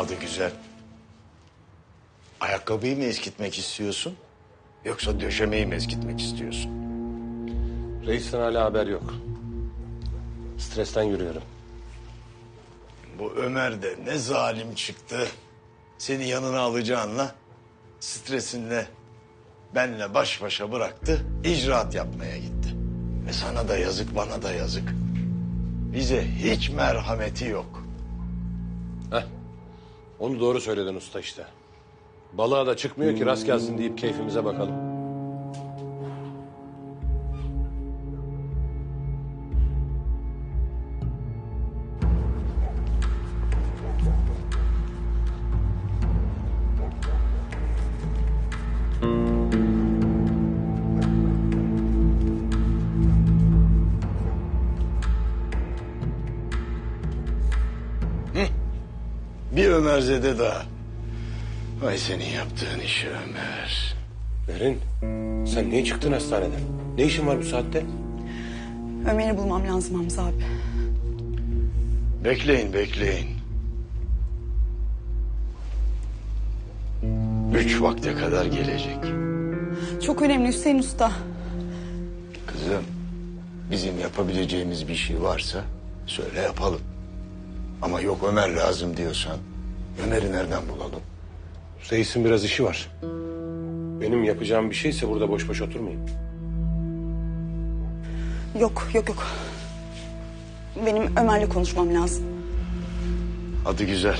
Adı güzel. Ayakkabıyı mı eskitmek istiyorsun? Yoksa döşemeyi mi eskitmek istiyorsun? Reisten hala haber yok. Stresten yürüyorum. Bu Ömer de ne zalim çıktı. Seni yanına alacağınla stresinle benle baş başa bıraktı. icraat yapmaya gitti. Ve sana da yazık bana da yazık. Bize hiç merhameti yok. Heh. Onu doğru söyledin usta işte. Balığa da çıkmıyor ki rast gelsin deyip keyfimize bakalım. Bir Ömer Zede daha. Vay senin yaptığın işi Ömer. Berin, sen niye çıktın hastaneden? Ne işin var bu saatte? Ömer'i bulmam lazım Hamza abi. Bekleyin, bekleyin. Üç vakte kadar gelecek. Çok önemli Hüseyin Usta. Kızım, bizim yapabileceğimiz bir şey varsa söyle yapalım. Ama yok Ömer lazım diyorsan Ömer'i nereden bulalım? Reis'in biraz işi var. Benim yapacağım bir şeyse burada boş boş oturmayayım. Yok yok yok. Benim Ömer'le konuşmam lazım. Adı güzel.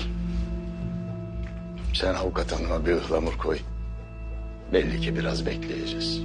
Sen avukat hanıma bir ıhlamur koy. Belli ki biraz bekleyeceğiz.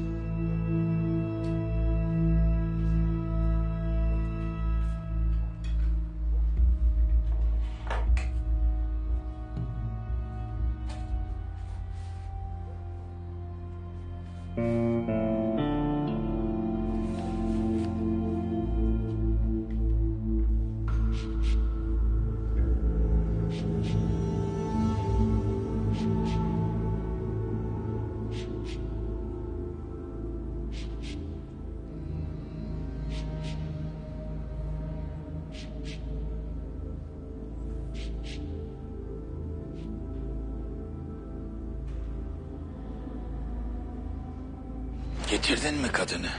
Getirdin mi kadını?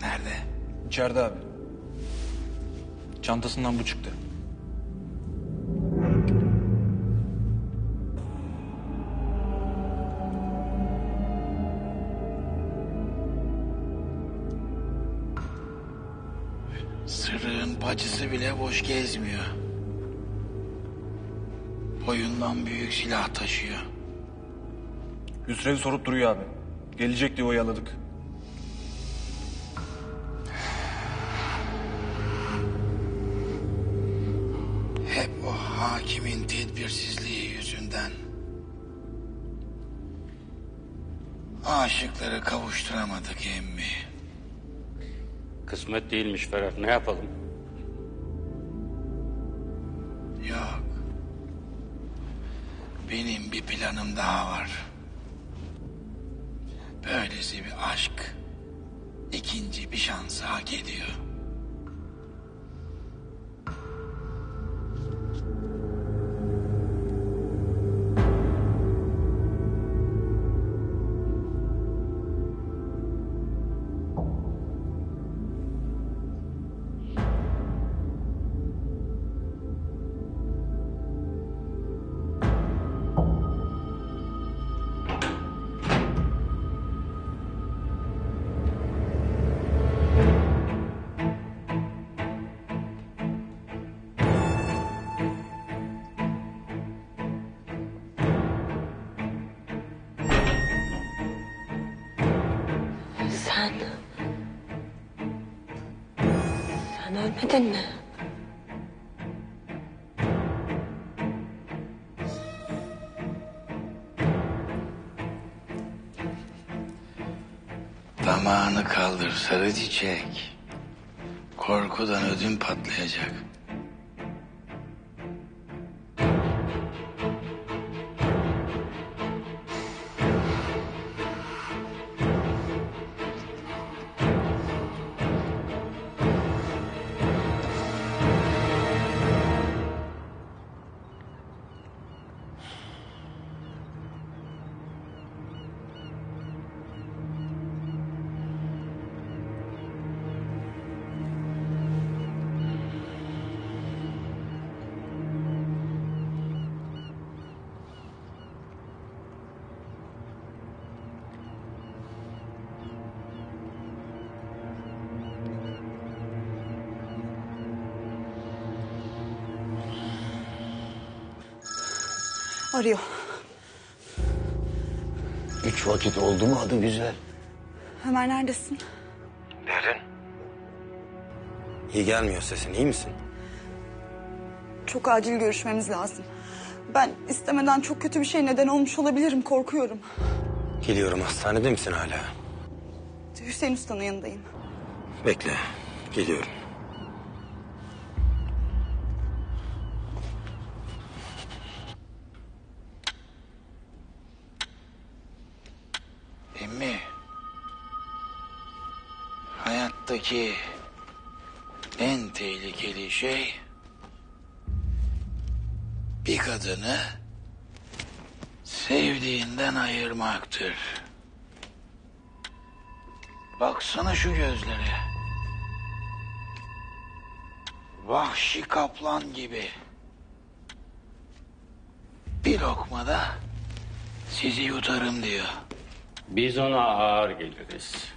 Nerede? İçeride abi. Çantasından bu çıktı. Sırrın bacısı bile boş gezmiyor. Boyundan büyük silah taşıyor. Hüsrev'i sorup duruyor abi. Gelecek diye oyaladık. Hakimin tedbirsizliği yüzünden. Aşıkları kavuşturamadık emmi. Kısmet değilmiş Ferhat. Ne yapalım? Yok. Benim bir planım daha var. Böylesi bir aşk ikinci bir şansı hak ediyor. Sen... Sen ölmedin mi? Damağını kaldır sarı çiçek. Korkudan ödüm patlayacak. Arıyor. Üç vakit oldu mu adı güzel? Ömer neredesin? Derin. İyi gelmiyor sesin, iyi misin? Çok acil görüşmemiz lazım. Ben istemeden çok kötü bir şey neden olmuş olabilirim. Korkuyorum. Geliyorum, hastanede misin hala? Hüseyin Usta'nın yanındayım. Bekle, geliyorum. Hayattaki en tehlikeli şey bir kadını sevdiğinden ayırmaktır. Baksana şu gözlere. Vahşi kaplan gibi. Bir lokmada sizi yutarım diyor. Biz ona ağır geliriz.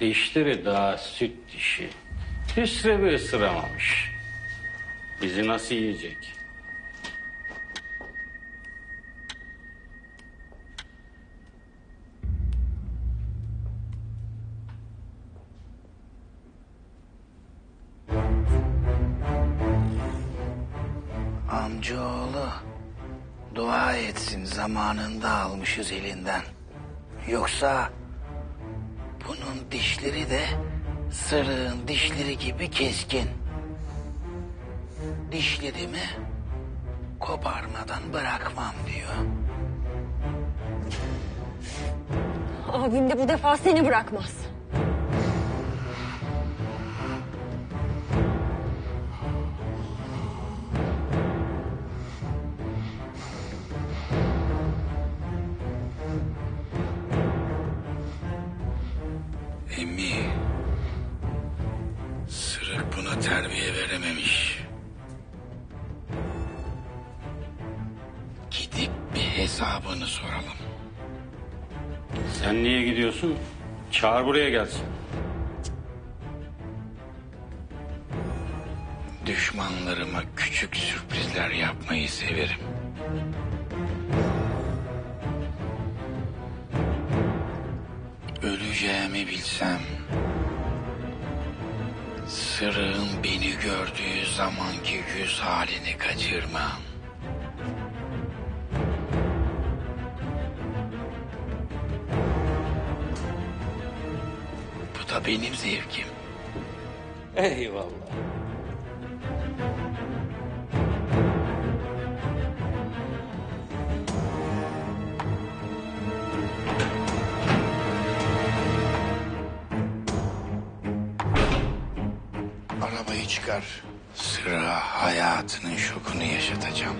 Dişleri daha süt dişi. Hüsrevi ısıramamış. Bizi nasıl yiyecek? Amcaoğlu dua etsin zamanında almışız elinden. Yoksa bunun dişleri de sırığın dişleri gibi keskin. Dişlerimi koparmadan bırakmam diyor. Abim de bu defa seni bırakmaz. Terbiye verememiş. Gidip bir hesabını soralım. Sen niye gidiyorsun? Çağır buraya gelsin. Düşmanlarıma küçük sürprizler yapmayı severim. Öleceğimi bilsem... Sırığın beni gördüğü zamanki yüz halini kaçırmam. Bu da benim zevkim. Eyvallah. Çıkar. Sıra hayatının şokunu yaşatacağım.